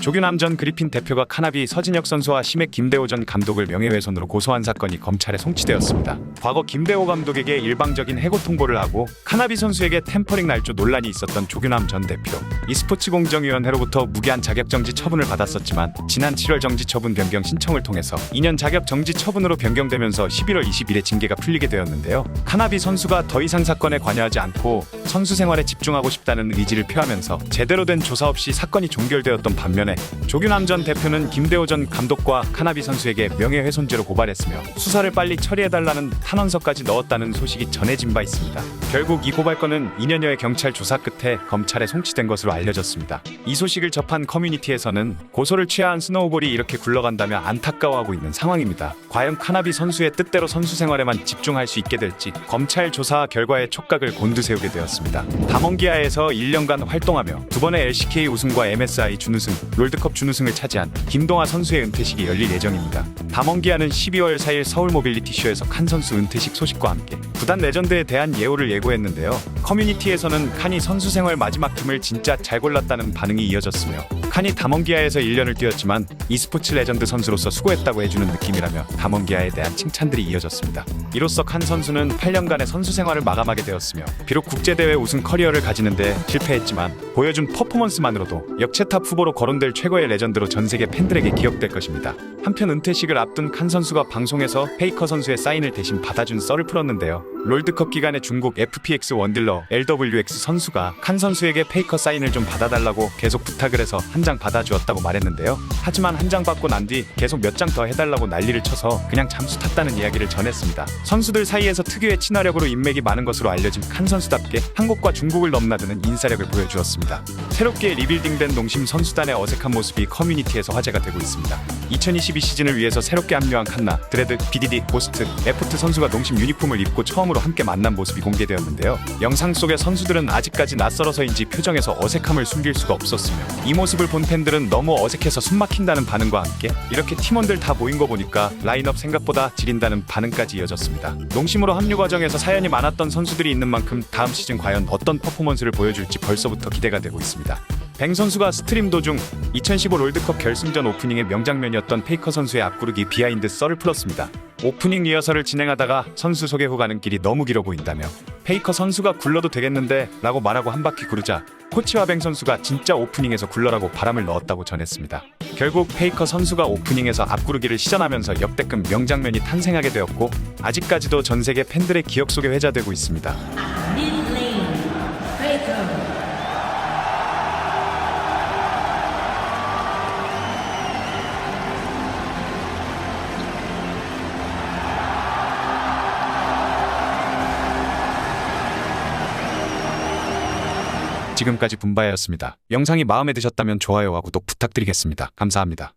조규남 전 그리핀 대표가 카나비 서진혁 선수와 심해 김대호 전 감독을 명예훼손으로 고소한 사건이 검찰에 송치되었습니다. 과거 김대호 감독에게 일방적인 해고 통보를 하고 카나비 선수에게 템퍼링 날조 논란이 있었던 조규남 전 대표. e스포츠 공정위원회로부터 무기한 자격 정지 처분을 받았었지만 지난 7월 정지 처분 변경 신청을 통해서 2년 자격 정지 처분으로 변경되면서 11월 20일에 징계가 풀리게 되었는데요. 카나비 선수가 더 이상 사건에 관여하지 않고 선수 생활에 집중하고 싶다는 의지를 표하면서 제대로 된 조사 없이 사건이 종결되었던 반면 에 조규남 전 대표는 김대호 전 감독과 카나비 선수에게 명예훼손죄로 고발했으며 수사를 빨리 처리해달라는 탄원서까지 넣었다는 소식이 전해진 바 있습니다. 결국 이 고발건은 2년여의 경찰 조사 끝에 검찰에 송치된 것으로 알려졌습니다. 이 소식을 접한 커뮤니티에서는 고소를 취하한 스노우볼이 이렇게 굴러간다며 안타까워하고 있는 상황입니다. 과연 카나비 선수의 뜻대로 선수 생활에만 집중할 수 있게 될지 검찰 조사 결과에 촉각을 곤두세우게 되었습니다. 담원기아에서 1년간 활동하며 두 번의 LCK 우승과 MSI 준우승, 롤드컵 준우승을 차지한 김동아 선수의 은퇴식이 열릴 예정입니다. 담원기아는 12월 4일 서울 모빌리티 쇼에서 칸 선수 은퇴식 소식과 함께 구단 레전드에 대한 예우를 예고했는데요. 커뮤니티에서는 칸이 선수 생활 마지막 팀을 진짜 잘 골랐다는 반응이 이어졌으며 칸이 담원기아에서 1년을 뛰었지만 e스포츠 레전드 선수로서 수고했다고 해주는 느낌이라며 담원기아에 대한 칭찬들이 이어졌습니다. 이로써 칸 선수는 8년간의 선수 생활을 마감하게 되었으며 비록 국제대회 우승 커리어를 가지는데 실패했지만 보여준 퍼포먼스만으로도 역체탑 후보로 거론될 최고의 레전드로 전 세계 팬들에게 기억될 것입니다. 한편 은퇴식을 앞둔 칸 선수가 방송에서 페이커 선수의 사인을 대신 받아준 썰을 풀었는데요. 롤드컵 기간에 중국 FPX 원딜러 LWX 선수가 칸 선수에게 페이커 사인을 좀 받아달라고 계속 부탁을 해서 한 장 받아주었다고 말했는데요. 하지만 한 장 받고 난 뒤 계속 몇 장 더 해달라고 난리를 쳐서 그냥 잠수 탔다는 이야기를 전했습니다. 선수들 사이에서 특유의 친화력으로 인맥이 많은 것으로 알려진 칸 선수답게 한국과 중국을 넘나드는 인사력을 보여주었습니다. 새롭게 리빌딩된 농심 선수단의 어색한 모습이 커뮤니티에서 화제가 되고 있습니다. 2022 시즌을 위해서 새롭게 합류한 칸나, 드레드, BDD, 고스트, 에포트 선수가 농심 유니폼을 입고 처음으로 함께 만난 모습이 공개되었는데요. 영상 속의 선수들은 아직까지 낯설어서인지 표정에서 어색함을 숨길 수가 없었으며 이 모습을 본 팬들은 너무 어색해서 숨막힌다는 반응과 함께 이렇게 팀원들 다 모인 거 보니까 라인업 생각보다 지린다는 반응까지 이어졌습니다. 농심으로 합류 과정에서 사연이 많았던 선수들이 있는 만큼 다음 시즌 과연 어떤 퍼포먼스를 보여줄지 벌써부터 기대가 되고 있습니다. 뱅 선수가 스트림 도중 2015 롤드컵 결승전 오프닝의 명장면이었던 페이커 선수의 앞구르기 비하인드 썰을 풀었습니다. 오프닝 리허설을 진행하다가 선수 소개 후 가는 길이 너무 길어 보인다며 페이커 선수가 굴러도 되겠는데 라고 말하고 한 바퀴 구르자 코치와 뱅 선수가 진짜 오프닝에서 굴러라고 바람을 넣었다고 전했습니다. 결국 페이커 선수가 오프닝에서 앞구르기를 시전하면서 역대급 명장면이 탄생하게 되었고 아직까지도 전 세계 팬들의 기억 속에 회자되고 있습니다. 지금까지 분바였습니다. 영상이 마음에 드셨다면 좋아요와 구독 부탁드리겠습니다. 감사합니다.